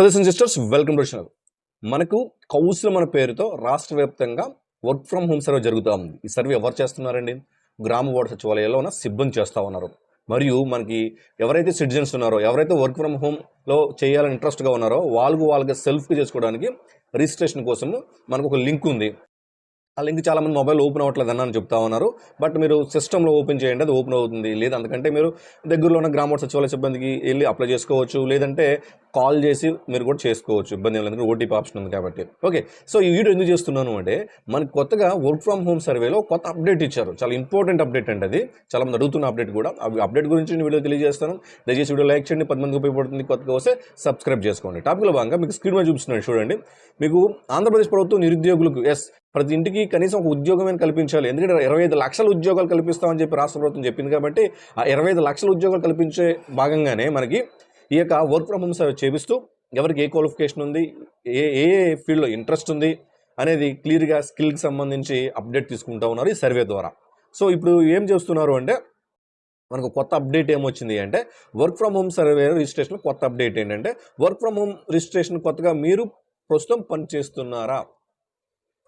Brothers and sisters welcome to channel మనకు council మన పేరుతో రాష్ట్ర వ్యాప్తంగా వర్క్ ఫ్రమ్ హోమ్ సర్వే జరుగుతూ ఉంది. ఈ సర్వే ఎవరు చేస్తున్నారండి? గ్రామ వార్డు సచివాలయాల్లో ఉన్న సిబ్బంది చేస్తూ ఉన్నారు. మరియు మనకి ఎవరైతే సిటిజన్స్ ఉన్నారో ఎవరైతే వర్క్ ఫ్రమ్ హోమ్లో చేయాలని ఇంట్రెస్ట్గా ఉన్నారో వాళ్ళకు వాళ్ళకి సెల్ఫ్ చేసుకోవడానికి రిజిస్ట్రేషన్ కోసము మనకు ఒక లింక్ ఉంది. ఆ లింక్ చాలా మంది మొబైల్ ఓపెన్ అవ్వట్లేదు అని చెప్తా ఉన్నారు. బట్ మీరు సిస్టంలో ఓపెన్ చేయండి అది ఓపెన్ అవుతుంది. లేదు అందుకంటే మీరు దగ్గరలో ఉన్న గ్రామ సచివాలయ సిబ్బందికి వెళ్ళి అప్లై చేసుకోవచ్చు. లేదంటే కాల్ చేసి మీరు కూడా చేసుకోవచ్చు. ఇబ్బంది ఏం లేదు ఓటీపీ ఆప్షన్ ఉంది కాబట్టి. ఓకే సో ఈ వీడియో ఎందుకు చేస్తున్నాను అంటే మనకి కొత్తగా వర్క్ ఫ్రమ్ హోమ్ సర్వేలో కొత్త అప్డేట్ ఇచ్చారు. చాలా ఇంపార్టెంట్ అప్డేట్ అండి అది. చాలా మంది అడుగుతున్న అప్డేట్ కూడా. అవి అప్డేట్ గురించి నేను వీడియో తెలియజేస్తాను. దయచేసి వీడియో లైక్ చేయండి. పది మందికి ఉపయోగపడుతుంది. కొత్తగా వస్తే సబ్స్క్రైబ్ చేసుకోండి. టాపిక్లో భాగంగా మీకు స్క్రీన్ మీద చూపిస్తున్నాను. చూడండి. మీకు ఆంధ్రప్రదేశ్ ప్రభుత్వం నిరుద్యోగులకు ఎస్ ప్రతి ఇంటికి కనీసం ఒక ఉద్యోగమైన కల్పించాలి. ఎందుకంటే ఇరవై ఐదు లక్షల ఉద్యోగాలు కల్పిస్తామని చెప్పి రాష్ట్ర ప్రభుత్వం చెప్పింది కాబట్టి ఆ ఇరవై ఐదు లక్షల ఉద్యోగాలు కల్పించే భాగంగానే మనకి ఈ యొక్క వర్క్ ఫ్రమ్ హోమ్ సర్వే చేపిస్తూ ఎవరికి ఏ క్వాలిఫికేషన్ ఉంది ఏ ఏ ఫీల్డ్లో ఇంట్రెస్ట్ ఉంది అనేది క్లియర్గా స్కిల్కి సంబంధించి అప్డేట్ తీసుకుంటా ఉన్నారు ఈ సర్వే ద్వారా. సో ఇప్పుడు ఏం చేస్తున్నారు అంటే మనకు కొత్త అప్డేట్ ఏమొచ్చింది అంటే work from home survey registration కొత్త అప్డేట్ ఏంటంటే వర్క్ ఫ్రమ్ హోమ్ రిజిస్ట్రేషన్ కొత్తగా మీరు ప్రస్తుతం పని చేస్తున్నారా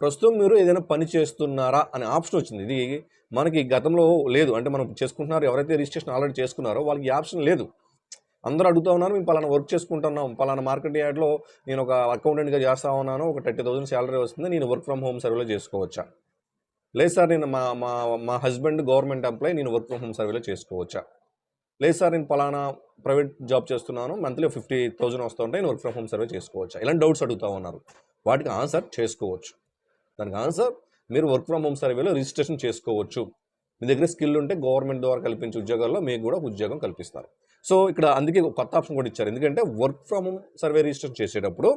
ప్రస్తుతం మీరు ఏదైనా పని చేస్తున్నారా అనే ఆప్షన్ వచ్చింది. ఇది మనకి గతంలో లేదు. అంటే మనం చేసుకుంటున్నారు ఎవరైతే రిజిస్ట్రేషన్ ఆల్రెడీ చేసుకున్నారో వాళ్ళకి ఈ ఆప్షన్ లేదు. అందరూ అడుగుతా ఉన్నారు మేము పలానా వర్క్ చేసుకుంటున్నాం. పలానా మార్కెట్ యార్డ్లో నేను ఒక అకౌంటెంట్గా చేస్తా ఉన్నాను. ఒక థర్టీ థౌసండ్ శాలరీ వస్తుంది. నేను వర్క్ ఫ్రమ్ హోమ్ సర్వేలో చేసుకోవచ్చా? లేదు సార్ నేను మా మా మా హస్బెండ్ గవర్నమెంట్ ఎంప్లాయీ. నేను వర్క్ ఫ్రమ్ హోమ్ సర్వేలో చేసుకోవచ్చా? లేదు సార్ నేను పలానా ప్రైవేట్ జాబ్ చేస్తున్నాను. మంత్లీ ఫిఫ్టీ థౌసండ్ వస్తుంటే నేను వర్క్ ఫ్రమ్ హోమ్ సర్వే చేసుకోవచ్చా? ఇలాంటి డౌట్స్ అడుగుతా ఉన్నారు. వాటికి ఆన్సర్ చేసుకోవచ్చు. దానికి ఆన్సర్ మీరు వర్క్ ఫ్రమ్ హోమ్ సర్వేలో రిజిస్ట్రేషన్ చేసుకోవచ్చు. మీ దగ్గర స్కిల్ ఉంటే గవర్నమెంట్ ద్వారా కల్పించే ఉద్యోగాల్లో మీకు కూడా ఉద్యోగం కల్పిస్తారు. సో ఇక్కడ అందుకే కొత్త ఆప్షన్ కూడా ఇచ్చారు. ఎందుకంటే work from home survey registration చేసేటప్పుడు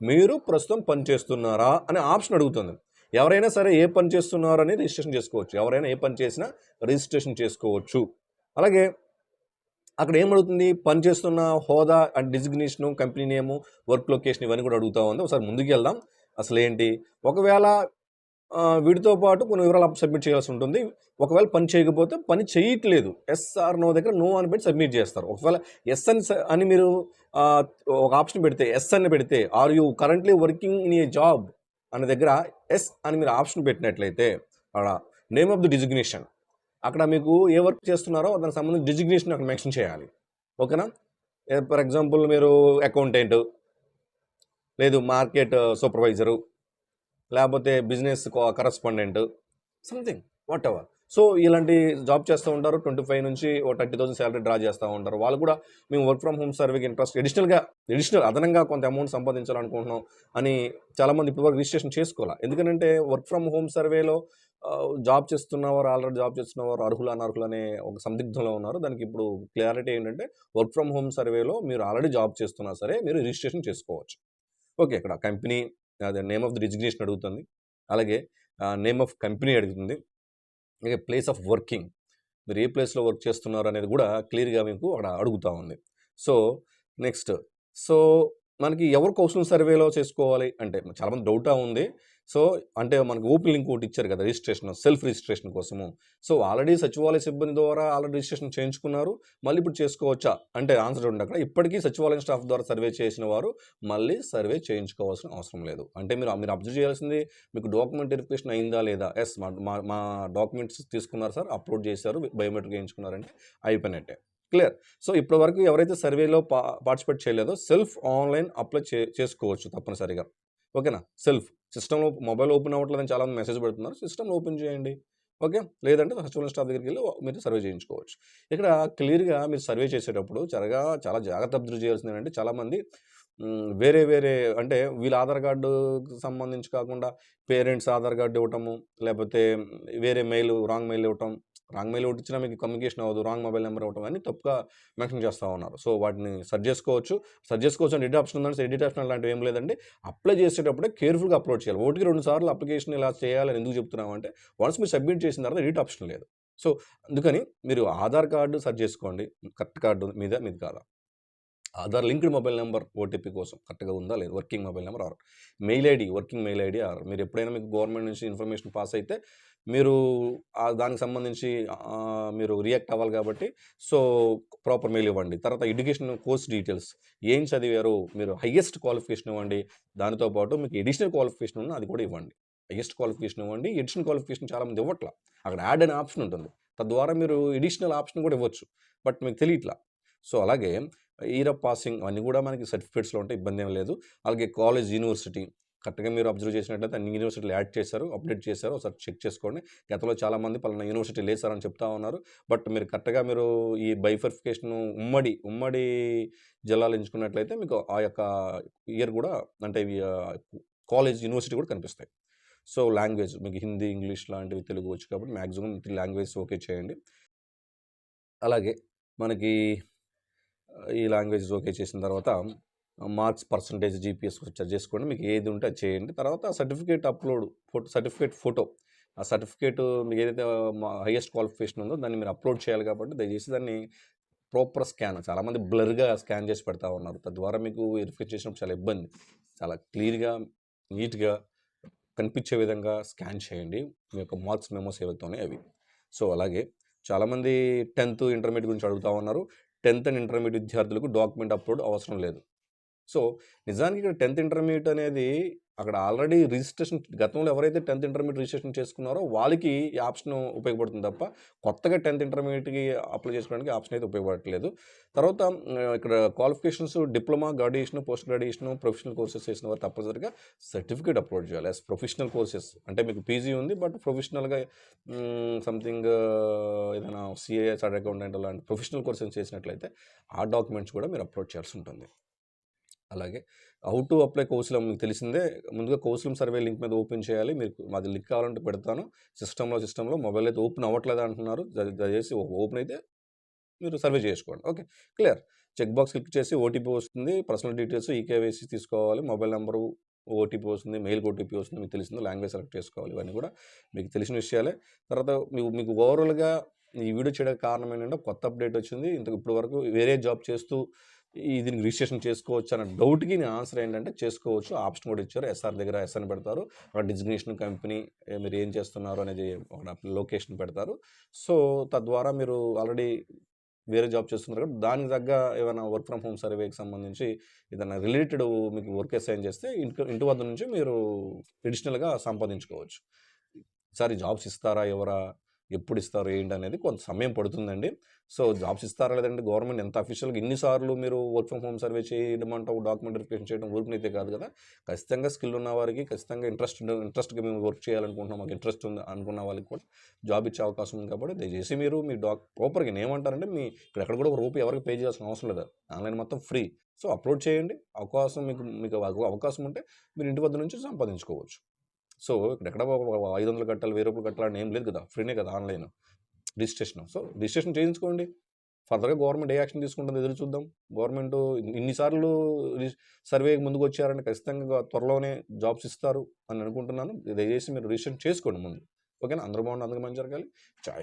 మీరు ప్రస్తుతం పని చేస్తున్నారా అనే ఆప్షన్ అడుగుతుంది. ఎవరైనా సరే ఏ పని చేస్తున్నారు అని రిజిస్ట్రేషన్ చేసుకోవచ్చు. ఎవరైనా ఏ పని చేసినా రిజిస్ట్రేషన్ చేసుకోవచ్చు. అలాగే అక్కడ ఏమడుగుతుంది? పని చేస్తున్న హోదా and designation company name work location ఇవన్నీ కూడా అడుగుతూ ఉంది. ఒకసారి ముందుకు వెళ్దాం అసలు ఏంటి ఒకవేళ వీటితో పాటు కొన్ని వివరాలు సబ్మిట్ చేయాల్సి ఉంటుంది. ఒకవేళ పని చేయకపోతే పని చేయట్లేదు. ఎస్ఆర్ నో దగ్గర నో అని పెట్టి సబ్మిట్ చేస్తారు. ఒకవేళ ఎస్ అని స- అని మీరు ఒక ఆప్షన్ పెడితే ఎస్ అని పెడితే are you currently working in a job అనే దగ్గర ఎస్ అని మీరు ఆప్షన్ పెట్టినట్లయితే అక్కడ నేమ్ ఆఫ్ ది డిజిగ్నేషన్ అక్కడ మీకు ఏ వర్క్ చేస్తున్నారో దానికి సంబంధించి డిజిగ్నేషన్ అక్కడ మెన్షన్ చేయాలి. ఓకేనా? ఫర్ ఎగ్జాంపుల్ మీరు అకౌంటెంట్ లేదు మార్కెట్ సూపర్వైజరు uh, లేకపోతే business correspondent something whatever so ఇలాంటి జాబ్ చేస్తూ ఉంటారు. ట్వంటీ ఫైవ్ నుంచి ఓ థర్టీ థౌసండ్ శాలరీ డ్రా చేస్తూ ఉంటారు. వాళ్ళు కూడా మేము వర్క్ ఫ్రమ్ హోమ్ సర్వేకి ఇంట్రెస్ట్ అడిషనల్గా అడిషనల్ అదనంగా కొంత అమౌంట్ సంపాదించాలనుకుంటున్నాం అని చాలామంది ఇప్పటివరకు రిజిస్ట్రేషన్ చేసుకోవాలి ఎందుకంటే వర్క్ ఫ్రమ్ హోమ్ సర్వేలో జాబ్ చేస్తున్నవారు ఆల్రెడీ జాబ్ చేస్తున్నవారు అర్హులు అనర్హులు అనే ఒక సందిగ్ధంలో ఉన్నారు. దానికి ఇప్పుడు క్లారిటీ ఏంటంటే వర్క్ ఫ్రమ్ హోమ్ సర్వేలో మీరు ఆల్రెడీ జాబ్ చేస్తున్నా సరే మీరు రిజిస్ట్రేషన్ చేసుకోవచ్చు. ఓకే ఇక్కడ కంపెనీ అదే నేమ్ ఆఫ్ ది రిజిగ్నేషన్ అడుగుతుంది. అలాగే నేమ్ ఆఫ్ కంపెనీ అడుగుతుంది. అలాగే ప్లేస్ ఆఫ్ వర్కింగ్. మీరు ఏ ప్లేస్లో వర్క్ చేస్తున్నారు అనేది కూడా క్లియర్గా మీకు అక్కడ అడుగుతూ ఉంది. So next. సో మనకి ఎవరు కౌన్సిలింగ్ సర్వేలో చేసుకోవాలి? అంటే చాలామంది డౌటా ఉంది. సో అంటే మనకి ఓపెన్ లింక్ ఒకటి ఇచ్చారు కదా రిజిస్ట్రేషన్ సెల్ఫ్ రిజిస్ట్రేషన్ కోసము. సో ఆల్రెడీ సచివాలయ సిబ్బంది ద్వారా ఆల్రెడీ రిజిస్ట్రేషన్ చేయించుకున్నారు. మళ్ళీ ఇప్పుడు చేసుకోవచ్చా? అంటే ఆన్సర్ ఉంది అక్కడ. ఇప్పటికీ సచివాలయం స్టాఫ్ ద్వారా సర్వే చేసిన వారు మళ్ళీ సర్వే చేయించుకోవాల్సిన అవసరం లేదు. అంటే మీరు మీరు అబ్జర్వ్ చేయాల్సింది మీకు డాక్యుమెంట్ వెరిఫికేషన్ అయిందా లేదా? ఎస్ మా మా- మా డాక్యుమెంట్స్ తీసుకున్నారు సార్ అప్లోడ్ చేశారు బయోమెట్రిక్ వేయించుకున్నారంటే అయిపోయినట్టే. క్లియర్? సో ఇప్పటి వరకు ఎవరైతే సర్వేలో పా పార్టిసిపేట్ చేయలేదో సెల్ఫ్ ఆన్లైన్ అప్లై చే చేసుకోవచ్చు తప్పనిసరిగా. ఓకేనా? సెల్ఫ్. సిస్టంలో మొబైల్ ఓపెన్ అవ్వట్లేదని చాలా మంది మెసేజ్ పెడుతున్నారు. సిస్టమ్ ఓపెన్ చేయండి. ఓకే? లేదంటే సచివాలయం స్టాఫ్ దగ్గరికి వెళ్ళి మీరు సర్వే చేయించుకోవచ్చు. ఇక్కడ క్లియర్గా మీరు సర్వే చేసేటప్పుడు చాలా చాలా జాగ్రత్త అభివృద్ధి చేయాల్సింది ఏంటంటే చాలామంది వేరే వేరే అంటే వీళ్ళ ఆధార్ కార్డుకు సంబంధించి కాకుండా పేరెంట్స్ ఆధార్ కార్డు ఇవ్వటము లేకపోతే వేరే మెయిల్ రాంగ్ మెయిల్ ఇవ్వటం రాంగ్ మెయిల్ ఒకటి ఇచ్చినా మీకు కమ్యూనికేషన్ అవ్వదు రాంగ్ మొబైల్ నెంబర్ ఇవ్వటం అని తప్పుగా మెన్షన్ చేస్తూ ఉన్నారు. సో వాటిని సర్చ్ చేసుకోవచ్చు. సర్చ్ చేసుకోవచ్చు ఎడిట్ ఆప్షన్ ఉందంటే ఎడిట్ ఆప్షన్ అలాంటివి ఏం లేదండి. అప్లై చేసేటప్పుడే కేర్ఫుల్గా అప్లోడ్ చేయాలి. ఒకటికి రెండు సార్లు అప్లికేషన్ ఇలా చేయాలని ఎందుకు చెప్తున్నామంటే వన్స్ మీరు సబ్మిట్ చేసిన తర్వాత ఎడిట్ ఆప్షన్ లేదు. సో అందుకని మీరు ఆధార్ కార్డు సెర్చ్ చేసుకోండి. కరెక్ట్ కార్డు మీద మీది కాదా? Aadhaar linked mobile number OTP కోసం. కరెక్ట్గా ఉందా? లేదు. Working mobile number or. Mail ID working mail ID or. మీరు ఎప్పుడైనా మీకు గవర్నమెంట్ నుంచి ఇన్ఫర్మేషన్ పాస్ అయితే మీరు దానికి సంబంధించి మీరు రియాక్ట్ అవ్వాలి కాబట్టి సో, ప్రాపర్ మెయిల్ ఇవ్వండి. తర్వాత ఎడ్యుకేషన్ కోర్స్ డీటెయిల్స్ ఏం చదివారు? మీరు హయ్యెస్ట్ క్వాలిఫికేషన్ ఇవ్వండి. దానితో పాటు మీకు ఎడిషనల్ క్వాలిఫికేషన్ ఉన్న అది కూడా ఇవ్వండి. హైయెస్ట్ క్వాలిఫికేషన్ ఇవ్వండి. ఎడిషనల్ క్వాలిఫికేషన్ చాలామంది ఇవ్వట్లా అక్కడ యాడ్ అనే ఆప్షన్ ఉంటుంది. తద్వారా మీరు ఎడిషనల్ ఆప్షన్ కూడా ఇవ్వచ్చు. బట్ మీకు తెలియట్ల. సో, అలాగే ఇయర్ ఆఫ్ పాసింగ్ అవన్నీ కూడా మనకి సర్టిఫికేట్స్‌లో ఉంటే ఇబ్బంది ఏం లేదు. అలాగే కాలేజ్, యూనివర్సిటీ కరెక్ట్‌గా మీరు అబ్జర్వ్ చేసినట్లయితే అన్ని యూనివర్సిటీలు యాడ్ చేశారు. అప్డేట్ చేశారు. ఒకసారి చెక్ చేసుకోండి. గతంలో చాలామంది పలానా యూనివర్సిటీ లేసారని చెప్తా ఉన్నారు. బట్ మీరు కరెక్ట్‌గా మీరు ఈ బైఫర్ఫికేషన్ ఉమ్మడి, ఉమ్మడి జిల్లాలు ఎంచుకున్నట్లయితే మీకు ఆ యొక్క ఇయర్ కూడా అంటే ఇవి కాలేజ్, యూనివర్సిటీ కూడా కనిపిస్తాయి. సో, లాంగ్వేజ్ మీకు హిందీ, ఇంగ్లీష్ లాంటివి తెలుగు వచ్చు కాబట్టి మ్యాక్సిమం త్రీ లాంగ్వేజెస్ ఓకే చేయండి. అలాగే మనకి ఈ లాంగ్వేజెస్ ఓకే చేసిన తర్వాత మార్క్స్ పర్సెంటేజ్, జీపీఎస్ చెక్ చేసుకోండి. మీకు ఏది ఉంటే అది చేయండి. తర్వాత certificate upload photo certificate photo ఆ సర్టిఫికేట్ మీకు ఏదైతే మా హైయెస్ట్ క్వాలిఫికేషన్ ఉందో దాన్ని మీరు అప్‌లోడ్ చేయాలి కాబట్టి దయచేసి దాన్ని ప్రాపర్ స్కాన్ చాలామంది బ్లర్‌గా స్కాన్ చేసి పెడతా ఉన్నారు. తద్వారా మీకు వెరిఫై చేసినప్పుడు చాలా ఇబ్బంది. చాలా క్లియర్‌గా, నీట్‌గా కనిపించే విధంగా స్కాన్ చేయండి. మీ యొక్క మార్క్స్ మెమోస్ ఏవైతే ఉన్నాయో అవి. సో, అలాగే చాలామంది టెన్త్ ఇంటర్మీడియట్ గురించి అడుగుతా ఉన్నారు. 10థ్ అండ్ ఇంటర్మీడియట్ విద్యార్థులకు డాక్యుమెంట్ అప్‌లోడ్ అవసరం లేదు. సో, నిజానికి ఇక్కడ టెన్త్ ఇంటర్మీడియట్ అనేది అక్కడ ఆల్రెడీ రిజిస్ట్రేషన్ గతంలో ఎవరైతే టెన్త్ ఇంటర్మీడియట్ రిజిస్ట్రేషన్ చేసుకున్నారో వాళ్ళకి ఈ ఆప్షన్ ఉపయోగపడుతుంది తప్ప కొత్తగా టెన్త్ ఇంటర్మీడియట్కి అప్లై చేసుకోవడానికి ఆప్షన్ అయితే ఉపయోగపడట్లేదు. తర్వాత ఇక్కడ qualifications diploma, graduation, post graduation, professional courses చేసిన వారు తప్పనిసరిగా సర్టిఫికేట్ అప్‌లోడ్ చేయాలి. యాజ్ ప్రొఫెషనల్ కోర్సెస్ అంటే మీకు పీజీ ఉంది. బట్ ప్రొఫెషనల్‌గా సంథింగ్ ఏదైనా సీఏ, చార్ట్ అకౌంటెంట్ అలాంటి ప్రొఫెషనల్ కోర్సెస్ చేసినట్లయితే ఆ డాక్యుమెంట్స్ కూడా మీరు అప్‌లోడ్ చేయాల్సి ఉంటుంది. అలాగే హౌ టు అప్లై కౌశలం మీకు తెలిసిందే. ముందుగా కౌశలం సర్వే లింక్ మీద ఓపెన్ చేయాలి. మీరు మాది లింక్ కావాలంటే పెడతాను. సిస్టంలో సిస్టంలో మొబైల్ అయితే ఓపెన్ అవ్వట్లేదు అంటున్నారు. దయచేసి ఓపెన్ అయితే మీరు సర్వే చేసుకోండి. Okay. Clear. Check box click చేసి ఓటీపీ వస్తుంది. పర్సనల్ డీటెయిల్స్, ఈకేవైసీ తీసుకోవాలి. మొబైల్ నెంబరు ఓటీపీ వస్తుంది. మెయిల్ ఓటీపీ వస్తుంది. మీకు తెలిసింది లాంగ్వేజ్ సెలెక్ట్ చేసుకోవాలి. ఇవన్నీ కూడా మీకు తెలిసిన విషయాలే. తర్వాత మీకు మీకు ఓవరాల్‌గా ఈ వీడియో చేయడానికి కారణం ఏంటంటే కొత్త అప్డేట్ వచ్చింది. ఇంతకు ఇప్పటి వరకు వేరే జాబ్ చేస్తూ దీనికి రిజిస్ట్రేషన్ చేసుకోవచ్చు అన్న డౌట్‌కి నేను ఆన్సర్ ఏంటంటే చేసుకోవచ్చు. ఆప్షన్ కూడా ఇచ్చారు. ఎస్ఆర్ దగ్గర ఎస్ఆర్ని పెడతారు. అక్కడ డిజిగ్నేషన్ కంపెనీ మీరు ఏం చేస్తున్నారు అనేది అక్కడ లొకేషన్ పెడతారు. సో, తద్వారా మీరు ఆల్రెడీ వేరే జాబ్ చేస్తున్నారు కాబట్టి దానికి తగ్గ ఏమైనా వర్క్ ఫ్రమ్ హోమ్ సర్వేకి సంబంధించి ఏదైనా రిలేటెడ్ మీకు వర్క్ అసైన్ చేస్తే ఇంటి ఇంటి వద్ద నుంచి మీరు అడిషనల్‌గా సంపాదించుకోవచ్చు. ఈసారి జాబ్స్ ఇస్తారా? ఎవరా ఎప్పుడు ఇస్తారు? ఏంటి అనేది కొంత సమయం పడుతుందండి. సో, జాబ్స్ ఇస్తారా లేదంటే గవర్నమెంట్ ఎంత అఫీషియల్‌గా ఇన్ని సార్లు మీరు వర్క్ ఫ్రమ్ హోమ్ సర్వే చేయమంటావు డాక్యుమెంట్ వెరిఫికేషన్ చేయడం ఊరికనైతే కాదు కదా! ఖచ్చితంగా స్కిల్ ఉన్న వారికి ఖచ్చితంగా ఇంట్రెస్ట్ ఇంట్రెస్ట్‌గా మేము వర్క్ చేయాలనుకుంటున్నాం. మాకు ఇంట్రెస్ట్ ఉంది అనుకున్న వాళ్ళకి కూడా జాబ్ ఇచ్చే అవకాశం ఉంది కాబట్టి దయచేసి మీరు మీ డాక్ ప్రాపర్‌గా ఏమంటారంటే మీ ఇక్కడ ఎక్కడ కూడా ఒక రూపాయి ఎవరికి పే చేయాల్సిన అవసరం లేదు. ఆన్‌లైన్ మొత్తం ఫ్రీ. సో, అప్‌లోడ్ చేయండి. అవకాశం మీకు మీకు అవకాశం ఉంటే మీరు ఇంటి వద్ద నుంచి సంపాదించుకోవచ్చు. సో, ఇక్కడెక్కడ ఒక 500 కట్టాలి, వెయ్యి రూపాయలు కట్టాలని ఏం లేదు కదా! ఫ్రీనే కదా ఆన్‌లైన్ రిజిస్ట్రేషన్. సో, రిజిస్ట్రేషన్ చేయించుకోండి. ఫర్దర్‌గా గవర్నమెంట్ ఏ యాక్షన్ తీసుకుంటుందో ఎదురు చూద్దాం. గవర్నమెంట్ ఇన్నిసార్లు సర్వేకి ముందుకు వచ్చారని ఖచ్చితంగా త్వరలోనే జాబ్స్ ఇస్తారు అని అనుకుంటున్నాను. దయచేసి మీరు రిజిస్ట్రేషన్ చేసుకోండి ముందు. ఓకేనా? అందరూ బాగుండి అందరికీ మంచి జరగాలి. చాయ్